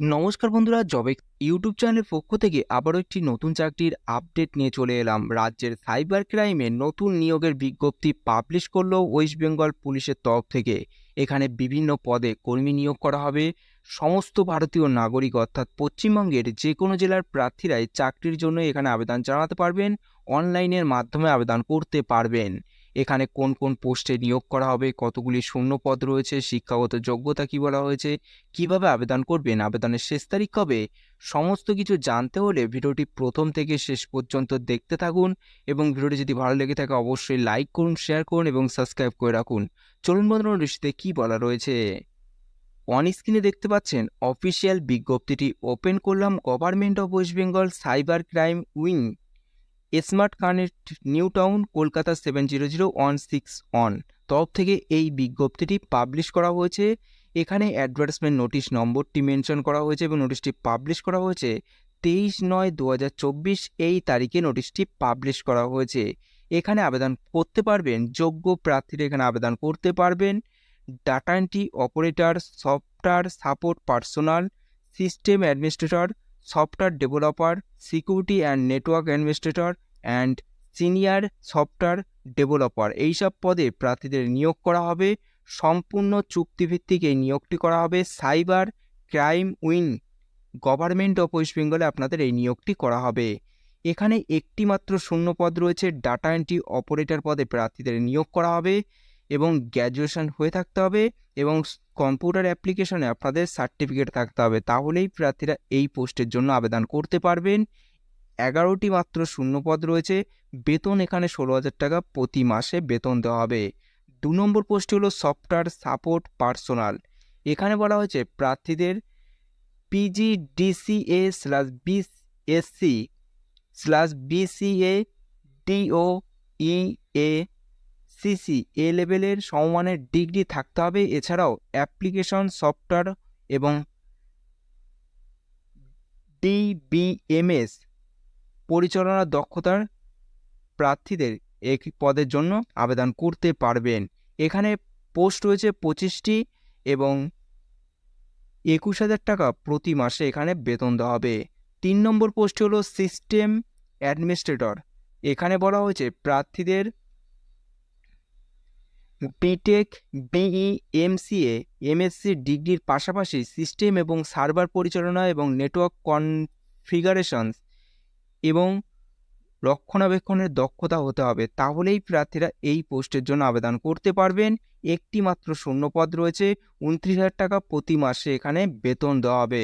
নমস্কার বন্ধুরা জবেক ইউটিউব চ্যানেলের পক্ষ থেকে আবারও একটি নতুন চাকরির আপডেট নিয়ে চলে এলাম। রাজ্যের সাইবার ক্রাইমে নতুন নিয়োগের বিজ্ঞপ্তি পাবলিশ করল ওয়েস্ট বেঙ্গল পুলিশের তরফ থেকে। এখানে বিভিন্ন পদে কর্মী নিয়োগ করা হবে। সমস্ত ভারতীয় নাগরিক অর্থাৎ পশ্চিমবঙ্গের যে কোনো জেলার প্রার্থীরাই চাকরির জন্য এখানে আবেদন জানাতে পারবেন, অনলাইনের মাধ্যমে আবেদন করতে পারবেন। এখানে কোন কোন পোস্টে নিয়োগ করা হবে, কতগুলি শূন্য পদ রয়েছে, শিক্ষাগত যোগ্যতা কী বলা হয়েছে, কীভাবে আবেদন করবেন, আবেদনের শেষ তারিখ কবে, সমস্ত কিছু জানতে হলে ভিডিওটি প্রথম থেকে শেষ পর্যন্ত দেখতে থাকুন এবং ভিডিওটি যদি ভালো লেগে থাকে অবশ্যই লাইক করুন শেয়ার করুন এবং সাবস্ক্রাইব করে রাখুন। চলুন বন্ধুরা ঋষিতে কী বলা রয়েছে? অন স্ক্রিনে দেখতে পাচ্ছেন অফিসিয়াল বিজ্ঞপ্তিটি ওপেন করলাম government of West Bengal cyber crime wing smart connect New Town, Kolkata seven zero zero one six one. তরফ থেকে এই বিজ্ঞপ্তিটি পাবলিশ করা হয়েছে। এখানে অ্যাডভার্টাইজমেন্ট নোটিশ নম্বরটি মেনশন করা হয়েছে এবং নোটিশটি পাবলিশ করা হয়েছে। তেইশ নয় দু এই তারিখে নোটিশটি পাবলিশ করা হয়েছে। এখানে আবেদন করতে পারবেন, যোগ্য প্রার্থীরা এখানে আবেদন করতে পারবেন। Data entry, operator, software support personnel, system administrator, software developer, security and network administrator and senior software developer এইসব পদে প্রার্থীদের নিয়োগ করা হবে। সম্পূর্ণ চুক্তিভিত্তিক এই নিয়োগটি করা হবে। Cyber crime wing government of West বেঙ্গলে আপনাদের এই নিয়োগটি করা হবে। এখানে একটি মাত্র শূন্য পদ রয়েছে। ডাটা এন্ট্রি অপারেটর পদে প্রার্থীদের নিয়োগ করা হবে এবং গ্র্যাজুয়েশন হয়ে থাকতে হবে এবং কম্পিউটার অ্যাপ্লিকেশনে আপনাদের সার্টিফিকেট থাকতে হবে। তাহলেই প্রার্থীরা এই পোস্টের জন্য আবেদন করতে পারবেন। এগারোটি মাত্র শূন্য পদ রয়েছে। বেতন এখানে ষোলো হাজার টাকা প্রতি মাসে বেতন দেওয়া হবে। দু নম্বর পোস্টটি হলো সফটওয়্যার সাপোর্ট পার্সোনাল। এখানে বলা হয়েছে প্রার্থীদের PGDCA slash BSc slash BCA DOEACC A লেভেলের সমমানের ডিগ্রি থাকতে হবে। এছাড়াও অ্যাপ্লিকেশন সফটওয়্যার এবং ডিবিএমএস পরিচালনার দক্ষতার প্রার্থীদের এক পদের জন্য আবেদন করতে পারবেন। এখানে পোস্ট রয়েছে পঁচিশটি এবং একুশ হাজার টাকা প্রতি মাসে এখানে বেতন দেওয়া হবে। তিন নম্বর পোস্ট হলো সিস্টেম অ্যাডমিনিস্ট্রেটর। এখানে বলা হয়েছে প্রার্থীদের বিটেক বিই এমসিএ এমএসসি ডিগ্রির পাশাপাশি সিস্টেম এবং সার্ভার পরিচালনা এবং নেটওয়ার্ক কনফিগারেশনস এবং রক্ষণাবেক্ষণের দক্ষতা হতে হবে, তাহলেই প্রার্থীরা এই পোস্টের জন্য আবেদন করতে পারবেন। একটি মাত্র শূন্যপদ রয়েছে, উনত্রিশ হাজার টাকা প্রতি মাসে এখানে বেতন দেওয়া হবে।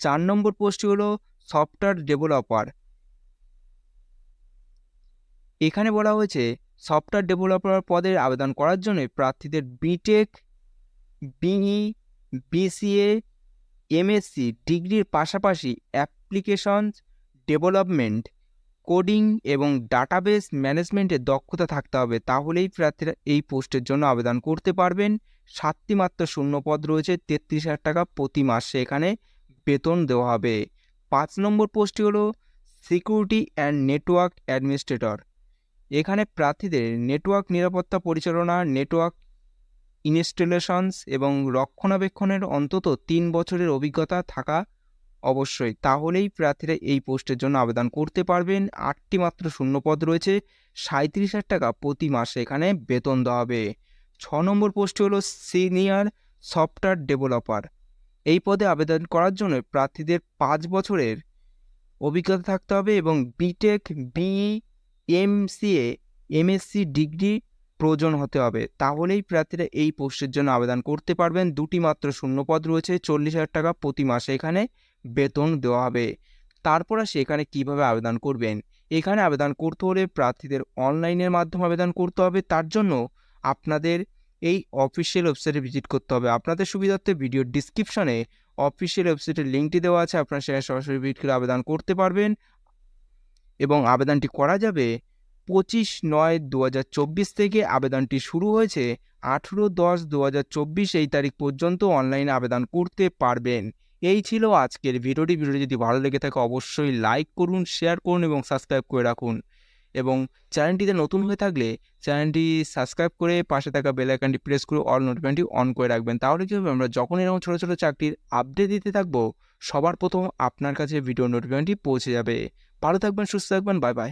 চার নম্বর পোস্টটি হলো সফটওয়্যার ডেভেলপার। এখানে বলা হয়েছে, সফটওয়্যার ডেভেলপার পদের আবেদন করার জন্য প্রার্থীদের বিটেক বিই বিসিএ এমএসসি ডিগ্রির পাশাপাশি অ্যাপ্লিকেশন ডেভেলপমেন্ট, কোডিং এবং ডাটাবেস ম্যানেজমেন্টের দক্ষতা থাকতে হবে, তাহলেই প্রার্থীরা এই পোস্টের জন্য আবেদন করতে পারবেন। সাতটি মাত্র শূন্য পদ রয়েছে, তেত্রিশ হাজার টাকা প্রতি মাসে এখানে বেতন দেওয়া হবে। পাঁচ নম্বর পোস্টটি হলো, সিকিউরিটি অ্যান্ড নেটওয়ার্ক অ্যাডমিনিস্ট্রেটর। এখানে প্রার্থীদের নেটওয়ার্ক নিরাপত্তা পরিচালনা, নেটওয়ার্ক ইনস্টলেশনস এবং রক্ষণাবেক্ষণের অন্তত তিন বছরের অভিজ্ঞতা থাকা অবশ্যই। তাহলেই প্রার্থীরা এই পোস্টের জন্য আবেদন করতে পারবেন। আটটি মাত্র শূন্যপদ রয়েছে। সাঁত্রিশ হাজার টাকা প্রতি মাসে এখানে বেতন দেওয়া হবে। ছ নম্বর পোস্টটি হলো সিনিয়র সফটওয়্যার ডেভেলপার। এই পদে আবেদন করার জন্য প্রার্থীদের পাঁচ বছরের অভিজ্ঞতা থাকতে হবে এবং BTech B M BE MCA MSc degree প্রয়োজন হতে হবে। তাহলেই প্রার্থীরা এই পোস্টের জন্য আবেদন করতে পারবেন। দুটি মাত্র শূন্যপদ রয়েছে। চল্লিশ হাজার টাকা প্রতি মাসে এখানে বেতন দেওয়া হবে। তারপর আসে এখানে কীভাবে আবেদন করবেন? এখানে আবেদন করতে হলে প্রার্থীদের অনলাইনের মাধ্যমে আবেদন করতে হবে। তার জন্য আপনাদের এই অফিসিয়াল ওয়েবসাইটে ভিজিট করতে হবে। আপনাদের সুবিধার্থে ভিডিওর ডিসক্রিপশনে অফিসিয়াল ওয়েবসাইটের লিঙ্কটি দেওয়া আছে। আপনারা সেখানে সরাসরি ভিজিট করে আবেদন করতে পারবেন। এবং আবেদনটি করা যাবে পঁচিশ নয় দু থেকে। আবেদনটি শুরু হয়েছে আঠেরো দশ দু এই তারিখ পর্যন্ত অনলাইনে আবেদন করতে পারবেন। এই ছিল আজকের ভিডিওটি। ভিডিওটি যদি ভালো লেগে থাকে, অবশ্যই লাইক করুন, শেয়ার করুন এবং সাবস্ক্রাইব করে রাখুন। এবং চ্যানেলটিতে নতুন হয়ে থাকলে চ্যানেলটি সাবস্ক্রাইব করে পাশে থাকা বেল আইকনটি প্রেস করে অল নোটিফিকেশনটি অন করে রাখবেন। তাহলে কী হবে? আমরা যখন এরকম ছোটো ছোটো চাকরির আপডেট দিতে থাকব, সবার প্রথম আপনার কাছে ভিডিও নোটিফিকেশনটি পৌঁছে যাবে। ভালো থাকবেন, সুস্থ থাকবেন, বাই বাই।